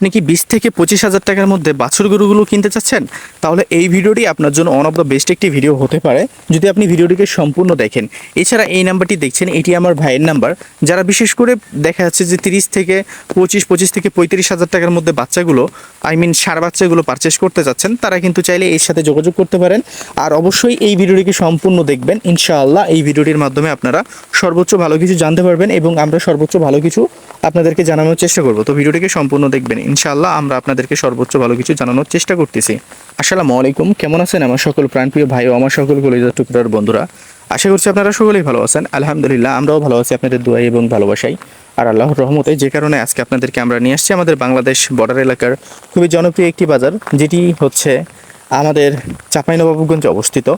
আপনি কি বিশ থেকে পঁচিশ হাজার টাকার মধ্যে বাছুর গরুগুলো কিনতে চাচ্ছেন? তাহলে এই ভিডিওটি আপনার জন্য অন অফ দ্য বেস্ট একটি ভিডিও হতে পারে। যদি আপনি ভিডিওটিকে সম্পূর্ণ দেখেন, এছাড়া এই নাম্বারটি দেখছেন, এটি আমার ভাইয়ের নাম্বার। যারা বিশেষ করে দেখা যাচ্ছে যে তিরিশ থেকে পঁচিশ পঁচিশ থেকে পঁয়ত্রিশ হাজার টাকার মধ্যে বাচ্চাগুলো আই মিন সার বাচ্চাগুলো পারচেস করতে চাচ্ছেন, তারা কিন্তু চাইলে এর সাথে যোগাযোগ করতে পারেন। আর অবশ্যই এই ভিডিওটিকে সম্পূর্ণ দেখবেন। ইনশাআল্লাহ এই ভিডিওটির মাধ্যমে আপনারা সর্বোচ্চ ভালো কিছু জানতে পারবেন এবং আমরা সর্বোচ্চ ভালো কিছু আপনাদেরকে জানানোর চেষ্টা করব। তো ভিডিওটিকে সম্পূর্ণ দেখবেন ইনশাআল্লাহ আমরা আপনাদেরকে সর্বোচ্চ ভালো কিছু জানানোর চেষ্টা করতেছি। আসসালামু আলাইকুম, কেমন আছেন আমার সকল প্রাণপ্রিয় ভাই ও আমার সকল কলেজার টুকরার বন্ধুরা? আশা করছি আপনারা সকলেই ভালো আছেন। আলহামদুলিল্লাহ, আমরাও ভালো আছি আপনাদের দোয়াই এবং ভালোবাসাই। আর আল্লাহর রহমতে যে কারণে আজকে আপনাদেরকে আমরা নিয়ে আসছি আমাদের বাংলাদেশ বর্ডার এলাকার খুবই জনপ্রিয় একটি বাজার, যেটি হচ্ছে আমাদের চাঁপাইনবাবগঞ্জে অবস্থিত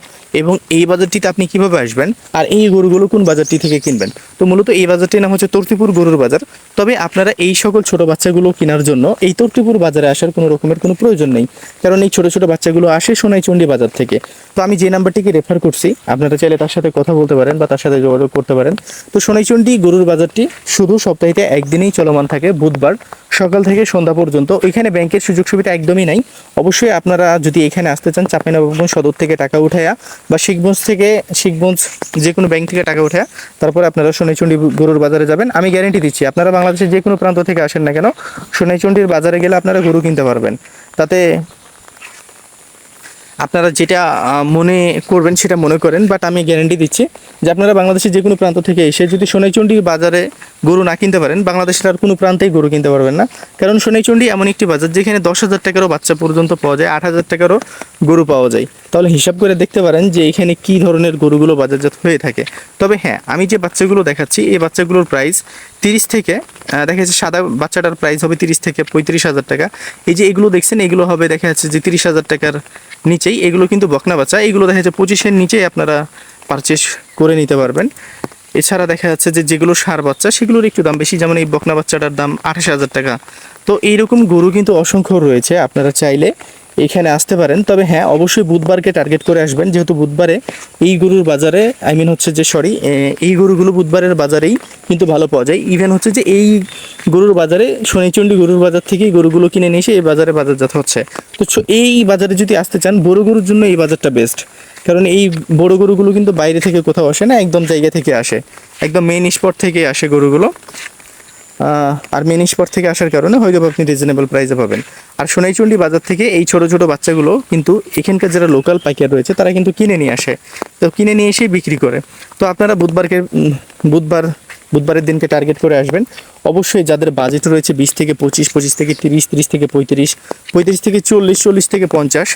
এবং এই বাজারটিতে আপনি কীভাবে আসবেন আর এই গরুগুলো কোন বাজারটি থেকে কিনবেন? তো মূলত এই বাজারটির নাম হচ্ছে তর্তিপুর গরুর বাজার। তবে আপনারা এই সকল ছোট বাচ্চাগুলো কেনার জন্য এই তর্তিপুর বাজারে আসার কোনো রকমের কোনো প্রয়োজন নেই। কারণ এই ছোট ছোট বাচ্চাগুলো আসে সোনাইচন্ডী বাজার থেকে। তো আমি যে নাম্বারটিকে রেফার করছি, আপনারা চাইলে তার সাথে কথা বলতে পারেন বা তার সাথে যোগাযোগ করতে পারেন। তো সোনাইচন্ডী গরুর বাজারটি শুধু সপ্তাহে একদিনেই চলমান থাকে, বুধবার। সকাল থেকে সন্ধ্যা পর্যন্ত। ওইখানে ব্যাংকের সুযোগ সুবিধা একদমই নাই। অবশ্যই আপনারা যদি এখানে আসতে চান, চাঁপাইনবাবগঞ্জ সদর থেকে টাকা উঠায়া বা শিখগঞ্জ থেকে শিখগঞ্জ যে কোনো ব্যাংক থেকে টাকা উঠায়া, তারপরে আপনারা সোনাইচন্ডী গরুর বাজারে যাবেন। আমি গ্যারেন্টি দিচ্ছি, আপনারা বাংলাদেশের যে কোনো প্রান্ত থেকে আসেন না কেন, সোনাইচন্ডীর বাজারে গেলে আপনারা গরু কিনতে পারবেন। তাতে আপনারা যেটা মনে করবেন সেটা মনে করেন বাট আমি গ্যারেন্টি দিচ্ছি যে আপনারা বাংলাদেশের যে কোনো প্রান্ত থেকে এসে যদি সোনাইচন্ডী বাজারে গরু না কিনতে পারেন, বাংলাদেশের আর কোনো প্রান্তেই গরু কিনতে পারবেন না। কারণ সোনাইচন্ডী এমন একটি বাজার যেখানে দশ হাজার টাকারও বাচ্চা পর্যন্ত পাওয়া যায়, আট হাজার টাকারও গরু পাওয়া যায়। তাহলে হিসাব করে দেখতে পারেন যে এখানে কী ধরনের গরুগুলো বাজারজাত হয়ে থাকে। তবে হ্যাঁ আমি যে বাচ্চাগুলো দেখাচ্ছি, এই বাচ্চাগুলোর প্রাইস তিরিশ থেকে দেখা যাচ্ছে সাদা বাচ্চাটার প্রাইস হবে তিরিশ থেকে পঁয়ত্রিশ হাজার টাকা। এই যে এগুলো দেখছেন, এগুলো হবে দেখা যাচ্ছে যে তিরিশ হাজার টাকার নিচেই। এগুলো কিন্তু বকনা বাচ্চা, এগুলো দেখা যাচ্ছে পঁচিশের নিচেই আপনারা পারচেস করে নিতে পারবেন। এছাড়া দেখা যাচ্ছে যে যেগুলো সার বাচ্চা, সেগুলোর একটু দাম বেশি, যেমন এই বকনা বাচ্চাটার দাম আঠাশ হাজার টাকা। তো এইরকম গরু কিন্তু অসংখ্য রয়েছে, আপনারা চাইলে এখানে আসতে পারেন। তবে হ্যাঁ অবশ্যই বুধবারকে টার্গেট করে আসবেন। যেহেতু বুধবারে এই গরুর বাজারে আই মিন হচ্ছে যে সরি এই গরুগুলো বুধবারের বাজারেই কিন্তু ভালো পাওয়া যায়। ইভেন হচ্ছে যে, এই গরুর বাজারে, শনিচণ্ডী গরুর বাজার থেকেই গরুগুলো কিনে নিয়ে এসে এই বাজারে বাজারজাত হচ্ছে। তো এই বাজারে যদি আসতে চান, বড় গরুর জন্য এই বাজারটা বেস্ট কারণ এই বড় গরুগুলো কিন্তু বাইরে থেকে কোথাও আসে না, একদম জায়গা থেকে আসে। একদম মেইন স্পট থেকে আসে গরুগুলো। আর মেন স্পট থেকে আসার কারণে হয়তো আপনি রিজনেবল প্রাইসে পাবেন। আর সোনাইচন্ডী বাজার থেকে এই ছোট ছোট বাচ্চাগুলো কিন্তু এখানকার যারা লোকাল পাইকার রয়েছে, তারা কিন্তু কিনে নিয়ে আসে। তো কিনে নিয়ে এসেই বিক্রি করে। তো আপনারা বুধবারকে বুধবার বুধবারের দিনকে টার্গেট করে আসবেন। অবশ্যই যাদের বাজেট রয়েছে বিশ থেকে পঁচিশ পঁচিশ থেকে তিরিশ তিরিশ থেকে পঁয়ত্রিশ পঁয়ত্রিশ থেকে চল্লিশ চল্লিশ থেকে পঞ্চাশ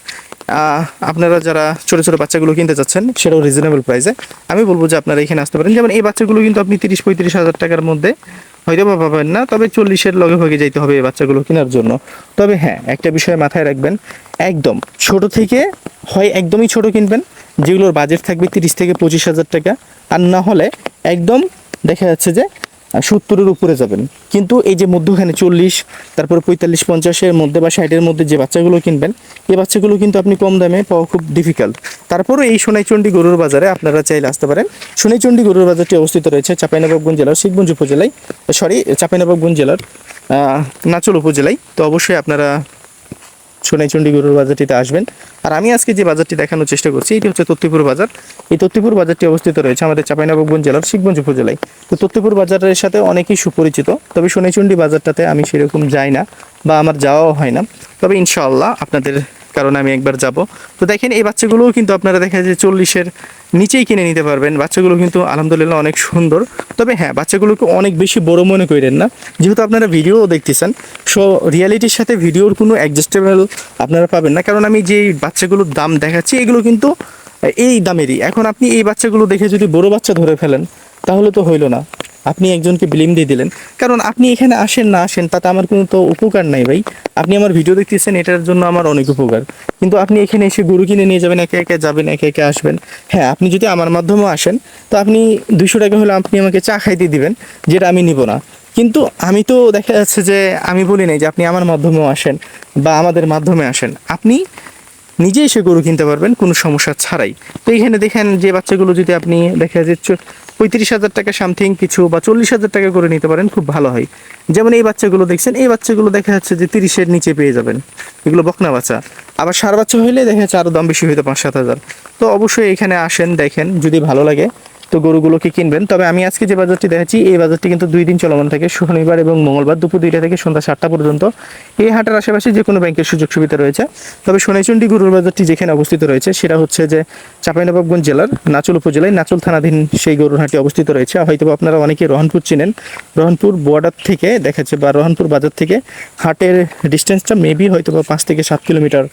আপনারা যারা ছোটো ছোটো বাচ্চাগুলো কিনতে চাচ্ছেন, সেটাও রিজনেবল প্রাইসে আমি বলব যে আপনারা এখানে আসতে পারেন। যেমন এই বাচ্চাগুলো কিন্তু আপনি তিরিশ, পঁয়ত্রিশ হাজার টাকার মধ্যে হয়তো বা পাবেন না, তবে চল্লিশের লগে ভাগে যাইতে হবে এই বাচ্চাগুলো কেনার জন্য। তবে হ্যাঁ একটা বিষয় মাথায় রাখবেন, একদম ছোট থেকে হয় একদমই ছোট কিনবেন, যেগুলোর বাজেট থাকবে তিরিশ থেকে পঁচিশ হাজার টাকা, আর না হলে একদম দেখা যাচ্ছে যে সত্তরের উপরে যাবেন। কিন্তু এই যে মধ্যখানে চল্লিশ, তারপরে পঁয়তাল্লিশ, পঞ্চাশের মধ্যে বা ষাটের মধ্যে যে বাচ্চাগুলো কিনবেন এই বাচ্চাগুলো কিন্তু আপনি কম দামে পাওয়া খুব ডিফিকাল্ট তারপরে এই সোনাইচন্ডী গরুর বাজারে আপনারা চাইলে আসতে পারেন। সোনাইচন্ডী গরুর বাজারটি অবস্থিত রয়েছে চাঁপাইনবাবগঞ্জ জেলার শিখগঞ্জ উপজেলায় সরি চাঁপাইনবাবগঞ্জ জেলার নাচল উপজেলায়। তো অবশ্যই আপনারা সোনাইচন্ডী গরুর বাজারটিতে আসবেন। আর আমি আজকে যে বাজারটি দেখানোর চেষ্টা করছি, এটি হচ্ছে তত্তিপুর বাজার। এই তত্তিপুর বাজারটি অবস্থিত রয়েছে আমাদের চাঁপাইনবাবগঞ্জ জেলার শিখগঞ্জ উপজেলায় তো তত্তিপুর বাজারের সাথে অনেকেই সুপরিচিত, তবে সোনাইচন্ডী বাজারটাতে আমি সেরকম যাই না বা আমার যাওয়াও হয় না। তবে ইনশাআল্লাহ আপনাদের কারণে আমি একবার যাব। তো দেখেন এই বাচ্চাগুলোও কিন্তু আপনারা দেখা যায় চল্লিশের নিচেই কিনে নিতে পারবেন। বাচ্চাগুলো কিন্তু আলহামদুলিল্লাহ অনেক সুন্দর। তবে হ্যাঁ বাচ্চাগুলোকে অনেক বেশি বড় মনে করেন না। যেহেতু আপনারা ভিডিও দেখতেছেন সো রিয়ালিটির সাথে ভিডিওর কোনো অ্যাডজাস্টেবল আপনারা পাবেন না। কারণ আমি যে বাচ্চাগুলোর দাম দেখাচ্ছি, এগুলো কিন্তু এই দামেরই। এখন আপনি এই বাচ্চাগুলো দেখে যদি বড় বাচ্চা ধরে ফেলেন, তাহলে তো হইল না। আপনি একজনকে বিলিম দিয়ে দিলেন। কারণ আপনি এখানে আসেন, না আসেন, তাতে আমার কোনো তো উপকার নাই ভাই। আপনি আমার ভিডিও দেখতেছেন, এটার জন্য আমার অনেক উপকার। কিন্তু আপনি এখানে এসে গরু কিনে নিয়ে যাবেন, একে একে যাবেন, একে একে আসবেন। হ্যাঁ আপনি যদি আমার মাধ্যমেও আসেন, তো আপনি দুশো টাকা হলে আপনি আমাকে চা খাইতে দিবেন, যেটা আমি নিব না। কিন্তু আমি তো দেখা যাচ্ছে যে, আমি বলি নাই যে আপনি আমার মাধ্যমেও আসেন বা আমাদের মাধ্যমে আসেন। আপনি নিজে এসে গরু কিনতে পারবেন, কোনো সমস্যা ছাড়াই। তো এইখানে দেখেন যে বাচ্চাগুলো যদি আপনি দেখা যাচ্ছে পঁয়ত্রিশ হাজার টাকা সামথিং কিছু বা চল্লিশ হাজার টাকা করে নিতে পারেন, খুব ভালো হয়। যেমন এই বাচ্চাগুলো দেখছেন, এই বাচ্চাগুলো দেখা যাচ্ছে যে তিরিশের নিচে পেয়ে যাবেন। এগুলো বকনা বাচ্চা। আবার সার বাচ্চা হইলে দেখা যাচ্ছে আরও দাম বেশি হইতো পাঁচ সাত হাজার। তো অবশ্যই এখানে আসেন, দেখেন যদি ভালো লাগে। তো গরুগুলোকে কিনবেন? তবে আমি আজকে যে বাজারটি দেখাচ্ছি, এই বাজারটি কিন্তু দুই দিন চলমান থাকে। শনিবার এবং মঙ্গলবার দুপুর দুইটা থেকে সন্ধ্যা সাতটা পর্যন্ত। এই হাটের আশেপাশে যে কোনো ব্যাংকের সুযোগ সুবিধা রয়েছে। তবে সোনাইচন্ডী গরুর বাজারটি যেখানে অবস্থিত রয়েছে, সেটা হচ্ছে যে চাঁপাইনবাবগঞ্জ জেলার নাচল উপজেলায় নাচল থানাধীন সেই গরুর হাটটি অবস্থিত রয়েছে। হয়তো আপনারা অনেকে রহনপুর চিনেন। রহনপুর বর্ডার থেকে দেখাচ্ছে বা রহনপুর বাজার থেকে হাটের ডিস্টেন্সটা মেবি হয়তো পাঁচ থেকে সাত কিলোমিটার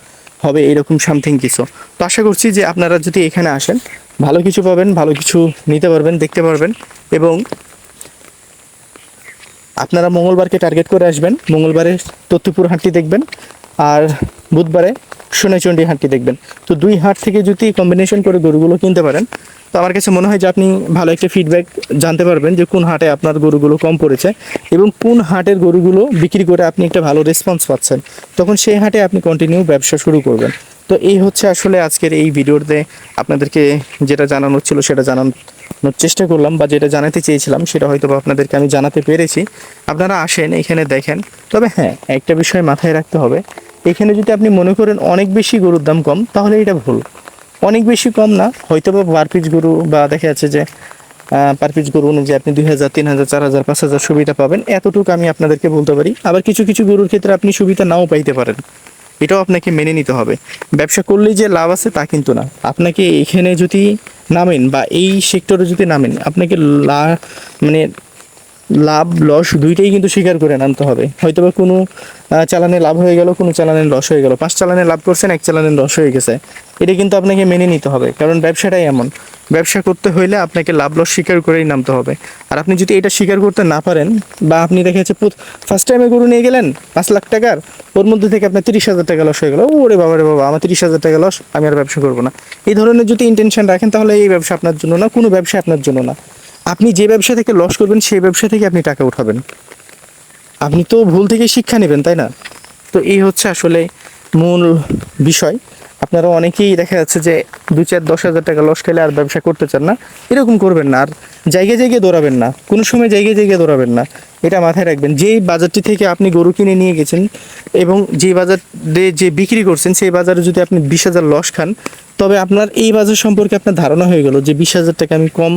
হবে এরকম সামথিং কিছু। তো আশা করছি যে আপনারা যদি এখানে আসেন, ভালো কিছু পাবেন, ভালো কিছু নিতে পারবেন, দেখতে পারবেন এবং আপনারা মঙ্গলবারকে টার্গেট করে আসবেন মঙ্গলবারের তত্ত্বপুর হাটটি দেখবেন। আর বুধবারে সোনাইচন্ডী হাটটি দেখবেন। তো দুই হাট থেকে যদি কম্বিনেশন করে গরুগুলো কিনতে পারেন, তো আমার কাছে মনে হয় যে আপনি ভালো একটা ফিডব্যাক জানতে পারবেন যে কোন হাটে আপনার গরুগুলো কম পড়েছে এবং কোন হাটের গরুগুলো বিক্রি করে আপনি একটা ভালো রেসপন্স পাচ্ছেন। তখন সেই হাটে আপনি কন্টিনিউ ব্যবসা শুরু করবেন। তো এই হচ্ছে আসলে আজকের এই ভিডিওতে আপনাদেরকে যেটা জানানোর ছিল সেটা জানানোর চেষ্টা করলাম বা যেটা জানাতে চেয়েছিলাম সেটা হয়তো বা আপনাদেরকে আমি জানাতে পেরেছি। আপনারা আসেন, এখানে দেখেন। তবে হ্যাঁ একটা বিষয় মাথায় রাখতে হবে। এখানে যদি আপনি মনে করেন অনেক বেশি গরুর দাম কম, তাহলে এটা ভুল। অনেক বেশি কম না হয়তো বা পার পিস গরু বা দেখা যাচ্ছে যে পার পিস গরু অনুযায়ী আপনি দুই হাজার, তিন হাজার, চার হাজার, পাঁচ হাজার সুবিধা পাবেন। এতটুকু আমি আপনাদেরকে বলতে পারি। আবার কিছু কিছু গরুর ক্ষেত্রে আপনি সুবিধা নাও পাইতে পারেন। এটাও আপনাকে মেনে নিতে হবে। ব্যবসা করলেই যে লাভ আছে তা কিন্তু না। আপনাকে এখানে যদি নামেন বা এই সেক্টরে যদি নামেন, আপনাকে লা মানে লাভ, লস দুইটাই কিন্তু স্বীকার করে আনতে হবে। হয়তো বা কোনো চালানে লাভ হয়ে গেল, কোনো চালানে লস হয়ে গেল। পাঁচ চালানে লাভ করছেন, এক চালানে লস হয়ে গেছে। এটা কিন্তু আপনাকে মেনে নিতে হবে, কারণ ব্যবসাটাই এমন। ব্যবসা করতে হইলে আপনাকে লাভ, লস স্বীকার করেই নামতে হবে। আর আপনি যদি এটা স্বীকার করতে না পারেন, বা আপনি দেখা যাচ্ছে ফার্স্ট টাইমে গরু নিয়ে গেলেন, পাঁচ লাখ টাকার, ওর মধ্যে থেকে আপনার তিরিশ হাজার টাকা লস হয়ে গেল। ওরে বাবা, রে বাবা, আমার তিরিশ হাজার টাকা লস, আমি আর ব্যবসা করব না। এই ধরনের যদি ইন্টেনশন রাখেন, তাহলে এই ব্যবসা আপনার জন্য না, কোনো ব্যবসা আপনার জন্য না। আপনি যে ব্যবসা থেকে লস করবেন, সেই ব্যবসা থেকে আপনি টাকা উঠাবেন। আপনি তো ভুল থেকে শিক্ষা নেবেন, তাই না? তো এই হচ্ছে আসলে মূল বিষয়। আপনারা অনেকেই দেখা যাচ্ছে যে দু চার দশ হাজার টাকা লস খেলে আর ব্যবসা করতে চান না। এরকম করবেন না, আর জায়গায় জায়গায় দৌড়াবেন না। কোনো সময় জায়গায় জায়গায় দৌড়াবেন না। এটা মাথায় রাখবেন। যেই বাজারটি থেকে আপনি গরু কিনে নিয়ে গেছেন এবং যে বাজারে যে বিক্রি করছেন, সেই বাজারে যদি আপনি বিশ হাজার লস খান তবে আপনার এই বাজার সম্পর্কে আপনার ধারণা হয়ে গেল যে বিশ হাজার টাকা আমি কম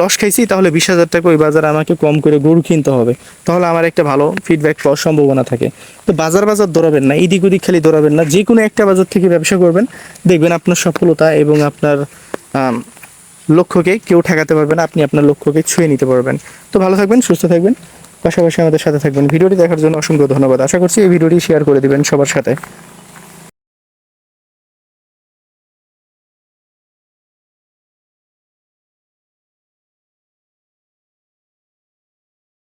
লস খাইছি, তাহলে বিশ হাজার টাকা ওই বাজারে আমাকে কম করে গরু কিনতে হবে। তাহলে আমার একটা ভালো ফিডব্যাক পাওয়ার সম্ভাবনা থাকে। তো বাজার বাজার দৌড়াবেন না, এদিক ওদিক খালি দৌড়াবেন না যে কোনো একটা বাজার থেকে ব্যবসা করবেন, দেখবেন আপনার সফলতা এবং আপনার লক্ষ্যকে কেউ ঠেকাতে পারবে না, আপনি আপনার লক্ষ্যকে ছুঁয়ে নিতে পারবেন। তো ভালো থাকবেন, সুস্থ থাকবেন, পাশাপাশি আমাদের সাথে থাকবেন। ভিডিওটি দেখার জন্য অসংখ্য ধন্যবাদ। আশা করছি এই ভিডিওটি শেয়ার করে দিবেন সবার সাথে।